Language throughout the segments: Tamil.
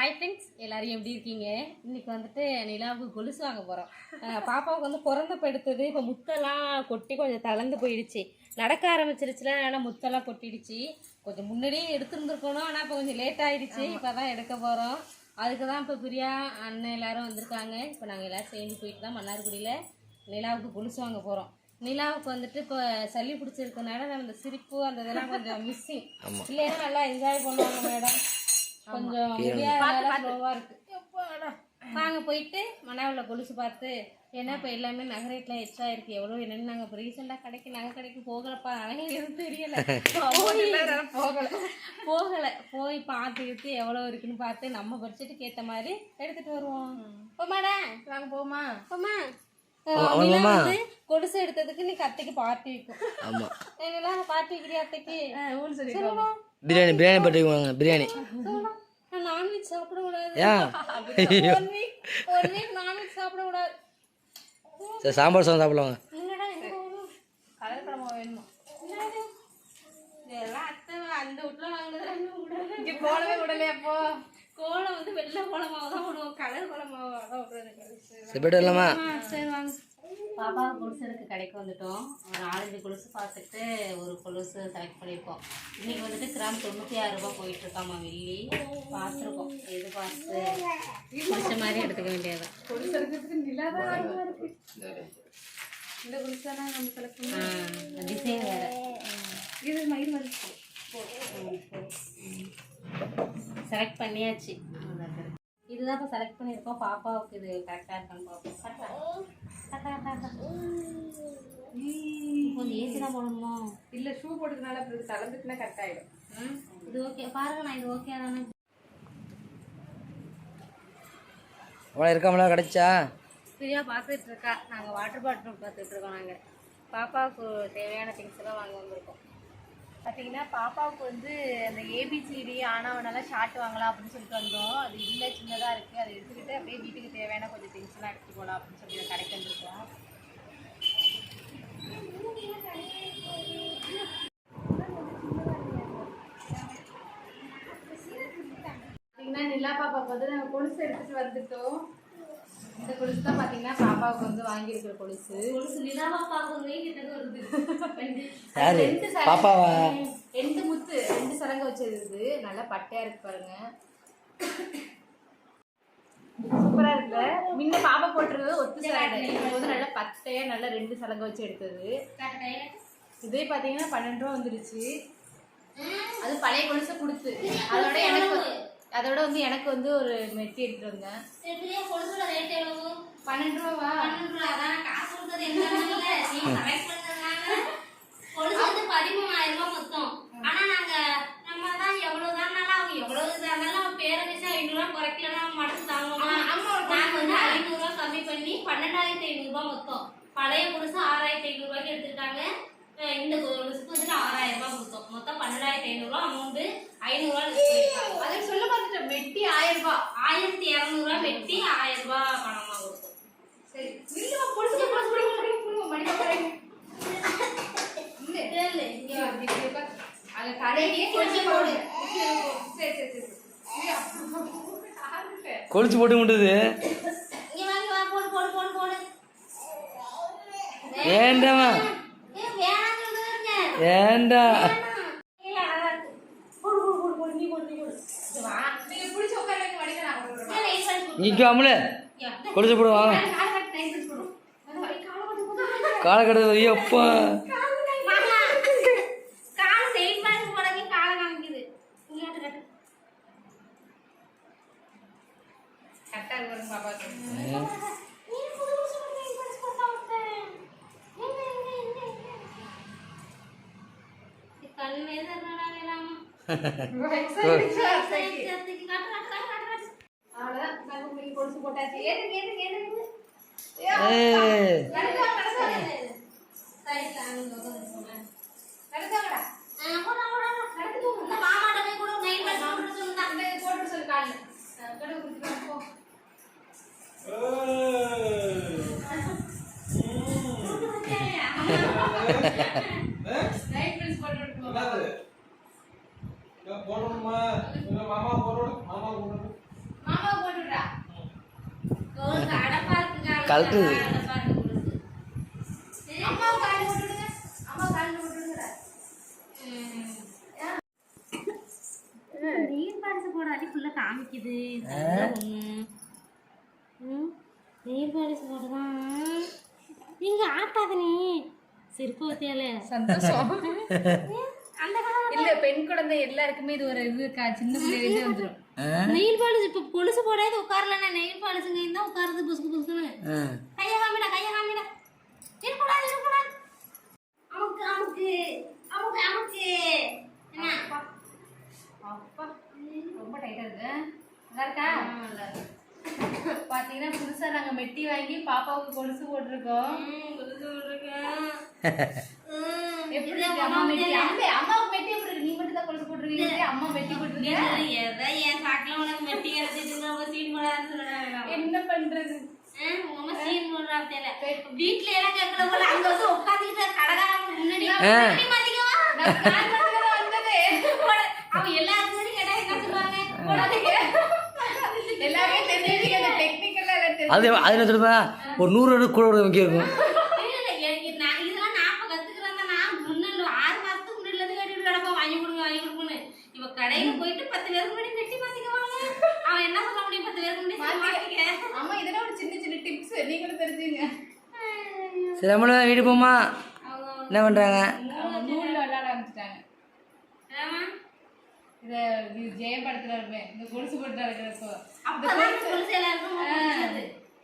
ஹாய் ஃப்ரெண்ட்ஸ் எல்லாரும் எப்படி இருக்கீங்க? இன்னைக்கு வந்துட்டு நிலாவுக்கு கொலுசு வாங்க போகிறோம் பாப்பாவுக்கு வந்து பிறந்த படுத்தது இப்போ முத்தெல்லாம் கொட்டி கொஞ்சம் தளர்ந்து போயிடுச்சு. நடக்க ஆரம்பிச்சிருச்சுல அதனால் முத்தெல்லாம் கொட்டிடுச்சு. கொஞ்சம் முன்னாடியே எடுத்துருந்துருக்கணும் ஆனால் இப்போ கொஞ்சம் லேட் ஆயிடுச்சு. இப்போ தான் எடுக்க போகிறோம் அதுக்கு தான் இப்போ பிரியா அண்ணன் எல்லாரும் வந்திருக்காங்க. இப்போ நாங்கள் எல்லாரும் சேர்ந்து போயிட்டு தான் மன்னார்குடியில் நிலாவுக்கு கொலுசு வாங்க போகிறோம் நிலாவுக்கு வந்துட்டு இப்போ சளி பிடிச்சிருக்கனால நம்ம இந்த சிரிப்பு அந்த இதெல்லாம் கொஞ்சம் மிஸ்ஸிங் இல்லைன்னா நல்லா என்ஜாய் பண்ணுவாங்க மேடம் கொஞ்சம் வாங்க போயிட்டு மனாவில் கொலுசு பார்த்து ஏன்னா இப்போ எல்லாமே நகரேட்டில் எச்சா இருக்கு. எவ்வளோ என்னன்னு நாங்கள் இப்போ ரீசெண்டாக கடைக்கு நகை கடைக்கு போகலப்பா. அதனால எதுவும் தெரியல. போகல. போகல. போய் பார்த்துக்கிட்டு எவ்வளோ இருக்குன்னு பார்த்து நம்ம பட்ஜெட்டுக்கு ஏற்ற மாதிரி எடுத்துட்டு வருவோம். போமாடா வாங்க போமா போமா கொலுசு எடுத்ததுக்கு நீ அத்தைக்கு பார்ட்டி வைக்கும் ஆமாம் எங்கெல்லாம் பார்ட்டி வைக்கிறியா அத்தைக்கு. ஊன்னு சொல்லி பிரியாணி பிரியாணி பட்டி வாங்க பிரியாணி. நான் நான்வெஜ் சாப்பிட கூடாது ஏன் one week one week non veg சாப்பிட கூடாது சரி சாம்பார் சாதம் சாப்பிடலாங்க என்னடா எங்க போகணும் கடல் கடமை வேணுமா? இதெல்லாம் அத்தை அந்த வீட்டுல வீட்டுல இங்க விடலையா அப்போ கோலம் வந்து வெள்ளை கோலமாக தான் விடுவோம் கலர் கோலமாக தான் விடுறது சரி போய்ட்டு வரலாமா? சரி வாங்க. பாப்பா கொலுசு எடுக்க கடைக்கு வந்துட்டோம். ஒரு நாலஞ்சு கொலுசு பார்த்துட்டு ஒரு கொலுசு செலக்ட் பண்ணியிருக்கோம். இன்னைக்கு வந்துட்டு கிராம் தொண்ணூற்றி ஆறு ரூபாய் போயிட்டு இருக்காமா வெள்ளி. பார்த்துருக்கோம். எது பார்த்து பிடிச்ச மாதிரி எடுத்துக்க வேண்டியதுதான் கொலுசு எடுக்கிறதுக்கு நிலாதான் இந்த கொலுசு தானே நம்ம செலக்ட் பண்ணி டிசைன் வேற. இது மயில் வந்துச்சு செலக்ட் பண்ணியாச்சு. இதுதான் இப்போ செலக்ட் பண்ணியிருக்கோம். பாப்பாவுக்கு இது கரெக்டாக இருக்கான்னு பார்ப்போம். கொஞ்சம் ஏசி தான் போடணுமோ? இல்ல ஷூ போட்டதுனால அப்படி கலந்துட்டுனா கரெக்ட் ஆயிடும். ம். இது ஓகே பாருங்க நான் இது ஓகே தானே? இருக்காமலா கிடைச்சா? ஃப்ரீயாக பார்த்துட்டு இருக்கா நாங்கள் வாட்டர் பாட்டில் பார்த்துட்டு இருக்கோம் நாங்கள் பாப்பாவுக்கு தேவையான திங்ஸ் எல்லாம் வாங்க வந்திருக்கோம். பார்த்தீங்கன்னா பாப்பாவுக்கு வந்து அந்த ஏபிசிடி ஆனாவனால ஷார்ட் வாங்கலாம் அப்படின்னு சொல்லிட்டு வந்தோம். அது சின்னதாக இருக்குது அதை எடுத்துக்கிட்டு அப்படியே வீட்டுக்கு தேவையான கொஞ்சம் திங்ஸ் எல்லாம் எடுத்துட்டு போகலாம் அப்படின்னு சொல்லி கடைக்கு வந்திருக்கோம். பார்த்தீங்கன்னா நிலா பாப்பாவுக்கு வந்து நாங்கள் கொலுசு எடுத்துட்டு வந்துட்டோம். இந்த கொலுசு தான் பார்த்தீங்கன்னா பாப்பாவுக்கு வந்து வாங்கியிருக்கிற கொலுசு. கொலுசு ரெண்டு சரங்கு- பாப்பாவா? ரெண்டு முத்து ரெண்டு சரங்கு வச்சிருக்கு நல்லா பட்டையா இருக்கு பாருங்க. சூப்பரா இருக்கு முன்ன பாப்பா போட்டுருந்தது ஒத்து சரங்கு இது வந்து நல்லா பட்டையா நல்லா ரெண்டு சலங்கை வச்சு எடுத்தது. இதே பாத்தீங்கன்னா பன்னெண்டு ரூபா வந்துருச்சு. அது பழைய கொலுசை கொடுத்து. அதோட எனக்கு அதோட வந்து எனக்கு வந்து ஒரு மெட்டி எடுத்துட்டு வந்தேன். பன்னெண்டு ரூபாவா? பன்னெண்டு ரூபா. அதான் காசு கொடுத்தது என்ன இல்ல நீ செலக்ட் பண்ணதுனால கொலுசு வந்து பதிமூணாயிரம் ரூபாய் மொத்தம் ஆனா நாங்க நம்ம தான் எவ்வளவு தானாலும் அவங்க எவ்வளவு தானாலும் அவன் பேரை வச்சு ஐநூறு ரூபாய் குறைக்கலன்னா மனசு தாங்குமா நாங்க வந்து ஐநூறு ரூபாய் கம்மி பண்ணி பன்னெண்டாயிரத்தி ஐநூறு ரூபாய் மொத்தம் பழைய கொலுசு ஆறாயிரத்தி ஐநூறு ரூபாய்க்கு எடுத்துக்கிட்டாங்க அஹ் இந்த கொலுசுக்கு வந்துட்டு ஆறாயிரம் ரூபாய் கொடுத்தோம் மொத்தம் பன்னெண்டாயிரத்தி ஐநூறு ரூபாய் அமௌண்ட் ஐநூறு ரூபாய் அதை சொல்ல பார்த்துட்டேன் மெட்டி ஆயிரம் ரூபாய் ஆயிரத்தி இரநூறு ரூபாய் வெட்டி ஆயிரம் ரூபாய் பணமா கொடுத்தோம். சரி நில்லுமா பொழுது பொழுது பொழுது பொழுது பொழுது மணி பாருங்க இல்ல இல்ல, இங்க இங்க வா, இங்க வா. அங்க கடையிலேயே கொஞ்சம் போடு. சரி சரி. கொளிச்சு போட்டு முட்டுது இங்க வாங்க வா போடு போடு போடு போடு வேண்டாமா ஏ வேணாம் சொல்லுங்க வேண்டா இல்ல அழகா இருக்கு போடு போடு போடு போடு நீ போடு நீ போடு இங்க வா நீங்க பிடிச்ச உட்காருங்க மடிக்க நான் கொண்டு வரேன். ஏ நைஸ் பண்ணி போடு நிற்க அமுல யா, கொளிச்சு போடு வாங்க கால் கட்டு நைஸ் பண்ணி போடு அது வரை காலை கொஞ்சம் போடு. காலை கடுது ஐயோ அப்பா. நைஸ் கொலுசு போட்டாச்சு. ஏறுங்க, ஏறுங்க, ஏறுங்க. ஏய் நடந்து வாங்க, நடந்து வாங்க. சைடுல அங்க உட்காந்து நடந்து வாங்கடா. நடந்து போங்க இந்த மாமாட்ட போய் கூட நைட் பண்ணி போட்டு சொல்லுங்க அந்த இது போட்டு சொல்லு கால்ல. அஹ் கடுகு குடிச்சிட்டு வா, போ. Night dress போட்டு விட்டு போ. போடணுமா இல்ல மாமா போடணும் மாமா போடணும் கழட்டுது அம்மா காலில் போட்டு விடுங்க அம்மா காலில் போட்டு விடுங்க நீர் பாலிசு போடாட்டி ஃபுல்லாக காமிக்குது நீர் பாலிசு போடுதான் நீங்க ஆட்டாத நீ செருப்பு வத்தியால சந்தோஷம் பெண் குழந்தை எல்லாருக்குமே இது ஒரு இது கா- சின்ன பிள்ளைலேருந்து வந்துடும் நெயில் பாலிசு இப்போ கொலுசு போடாது உட்காரலண்ணா. நெயில் பாலிசுங்க இருந்தால் உட்காருது புசுக்கு புசுக்குன்னு. கையை காமிடா கையை காமிடா. இருக்கக்கூடாது இருக்கக்கூடாது. அமுக்கு அமுக்கு அமுக்கு அமுக்கு. என்ன? அப்பா. ரொம்ப டைட்டா இருக்கு நல்லா இருக்கா? பாத்தீங்கன்னா புதுசா நாங்க மெட்டி வாங்கி பாப்பாவுக்கு கொலுசு போட்டிருக்கோம். எப்படி இருக்கு? அம்மா மெட்டி அம்மா அம்மாவுக்கு மெட்டி எப்படி இருக்கு நீ மட்டும் தான் கொலுசு போட்டிருக்கீங்க அம்மா மெட்டி போட்டிருக்கீங்க எதை என் சாட்டில் உனக்கு வெட்டி கிடச்சிட்டு சீன் போடாதுன்னு சொல்லுறாங்க என்ன பண்றது? வீட்டுல எல்லாம் கேட்கல போல அங்க வந்து உட்காந்துக்கிட்டு கடகாரம் முன்னாடி. அவன் கேட்டா சொல்லுவாங்க? தெரிஞ்சு அது சொல்லுதா ஒரு நூறு கூட வைக்க இருக்கும் இல்ல, இல்ல, எனக்கு நான் இதெல்லாம் நான் இப்ப கத்துக்கிறேன்னா நான் முன்னாடி ஆறு மாசத்துக்கு முன்னாடில இருந்து கேட்டுட்டு கிடப்பேன் வாங்கி கொடுங்க வாங்கி கொடுங்கன்னு இவ கடையில போயிட்டு பத்து பேருக்கு முன்னாடி வெட்டி மாத்திக்குவாங்க அவன் என்ன சொல்ல முடியும் பத்து பேருக்கு முன்னாடி மாத்திக்க அம்மா இதெல்லாம் ஒரு சின்ன சின்ன டிப்ஸ் நீங்களும் தெரிஞ்சுங்க. சரி நம்மளும் வீடு போமா? என்ன பண்ணுறாங்க நூல்ல விளையாட ஆரம்பிச்சிட்டாங்க. ஆமா. இத இது ஜெயம் படத்துல இருப்பேன் இந்த கொலுசு போட்டு இருக்கிறப்போ.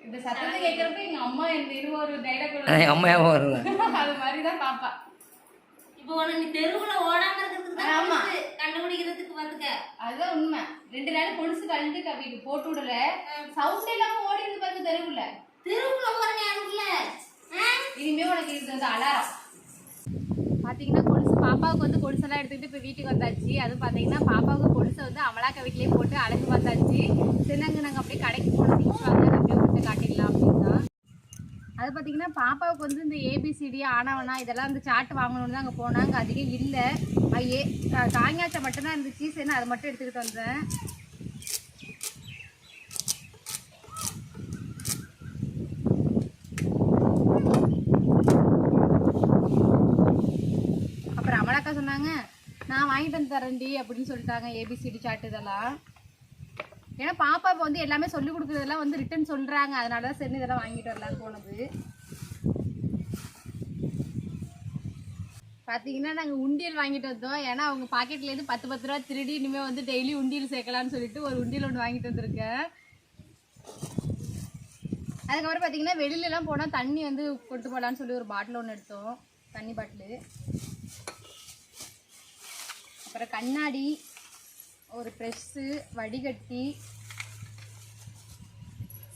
இந்த சத்தத்தை கேட்கறப்ப எங்க அம்மா இந்த இது ஒரு டைலாக் எங்கள் அம்மா வருது? அது மாதிரி தான் பாப்பா. இப்போ உனக்கு நீ தெருவுல ஓடாம இருக்கிறதுக்கு கண்டுபிடிக்கிறதுக்கு பாத்துக்க அதுதான் உண்மை. ரெண்டு நாள் கொலுசு கழண்டு கவிக்கு போட்டு விடல. சவுண்ட் இல்லாம ஓடி இருந்து பாருங்க தெருவுல. தெருவுல ஓடுற யாருக்குல இனிமே உனக்கு இது வந்து அலாரம். பாத்தீங்கன்னா கொலுசு பாப்பாவுக்கு வந்து கொலுசெல்லாம் எடுத்துக்கிட்டு இப்போ வீட்டுக்கு வந்தாச்சு. அதுவும் பாத்தீங்கன்னா பாப்பாவுக்கு கொலுசை வந்து அமலாக்க வீட்லயே போட்டு அழகு வந்தாச்சு. சரி நாங்கள் அப்படியே கடைக்கு போன திங்ஸ் வாங்க அப்படியே விட்டு காட்டிடலாம் அப்படின்னா. அது பார்த்தீங்கன்னா பாப்பாவுக்கு வந்து இந்த ஏபிசிடி ஆனவனா இதெல்லாம் இந்த சாட்டு வாங்கணும்னு தான் அங்கே போனாங்க. அதிகம் இல்லை. ஏ காங்காச்சா மட்டும்தான் இருந்துச்சு. சரி நான் அதை மட்டும் எடுத்துக்கிட்டு வந்தேன். அப்புறம் அமலாக்கா சொன்னாங்க நான் வாங்கிட்டு வந்து தரேன்டி அப்படின்னு சொல்லிட்டாங்க ஏபிசிடி சாட்டு இதெல்லாம். ஏன்னா பாப்பா இப்போ வந்து எல்லாமே சொல்லி கொடுக்குறதெல்லாம் வந்து ரிட்டன் சொல்கிறாங்க அதனால தான் சரி இதெல்லாம் வாங்கிட்டு வரலான்னு போனது. பார்த்தீங்கன்னா நாங்கள் உண்டியல் வாங்கிட்டு வந்தோம். ஏன்னா அவங்க பாக்கெட்லேருந்து பத்து பத்து ரூபா திருடி இனிமேல் வந்து டெய்லி உண்டியல் சேர்க்கலாம்னு சொல்லிட்டு ஒரு உண்டியல் ஒன்று வாங்கிட்டு வந்திருக்கேன். அதுக்கப்புறம் பார்த்தீங்கன்னா வெளியிலலாம் போனால் தண்ணி வந்து கொண்டு போகலான்னு சொல்லி ஒரு பாட்டில் ஒன்று எடுத்தோம். தண்ணி பாட்டிலு அப்புறம் கண்ணாடி. ஒரு ப்ரெஷ்ஷு வடிகட்டி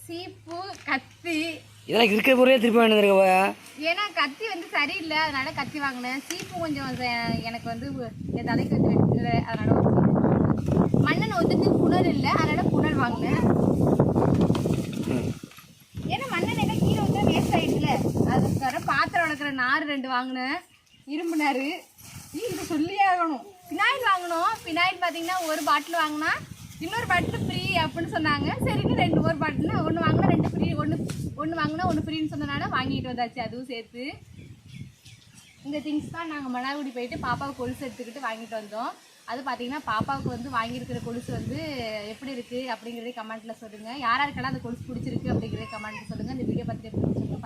சீப்பு கத்தி. இதெல்லாம் இருக்கிற பொருளே திருப்பி வேண்டியது இருக்கா ஏன்னா கத்தி வந்து சரியில்லை அதனால கத்தி வாங்கினேன். சீப்பு கொஞ்சம் எனக்கு வந்து என் தலைக்கு வந்து வெட்டல அதனால. மண்ணெண்ணெய் ஒத்துக்கு புனல் இல்லை அதனால புனல் வாங்கினேன். ஏன்னா மண்ணெண்ணெய் கீழே வந்து வேஸ்ட் ஆயிடுச்சுல. அதுக்காக பாத்திரம் வளர்க்குற நார் ரெண்டு வாங்கினேன். இரும்பு நார். இது சொல்லியே ஆகணும். பினாயில் வாங்கினோம். பினாயில் பார்த்தீங்கன்னா ஒரு பாட்டில் வாங்கினா இன்னொரு பாட்டில் ஃப்ரீ அப்படின்னு சொன்னாங்க. சரின்னு ரெண்டு ஒரு பாட்டில் ஒன்று வாங்கினா ரெண்டு ஃப்ரீ ஒன்று ஒன்று வாங்கினா ஒன்று ஃப்ரீன்னு சொன்னனால வாங்கிட்டு வந்தாச்சு. அதுவும் சேர்த்து. இந்த திங்ஸ் தான் நாங்கள் மணாகுடி போயிட்டு பாப்பாவுக்கு கொலுசு எடுத்துக்கிட்டு வாங்கிட்டு வந்தோம். அது பார்த்தீங்கன்னா பாப்பாவுக்கு வந்து வாங்கியிருக்கிற கொலுசு வந்து எப்படி இருக்குது அப்படிங்கிறதே கமெண்ட்டில் சொல்லுங்கள் யார் அந்த கொலுசு பிடிச்சிருக்கு அப்படிங்கிறதே கமெண்ட்டில் சொல்லுங்கள் இந்த வீடியோ பார்த்துட்டு எப்படி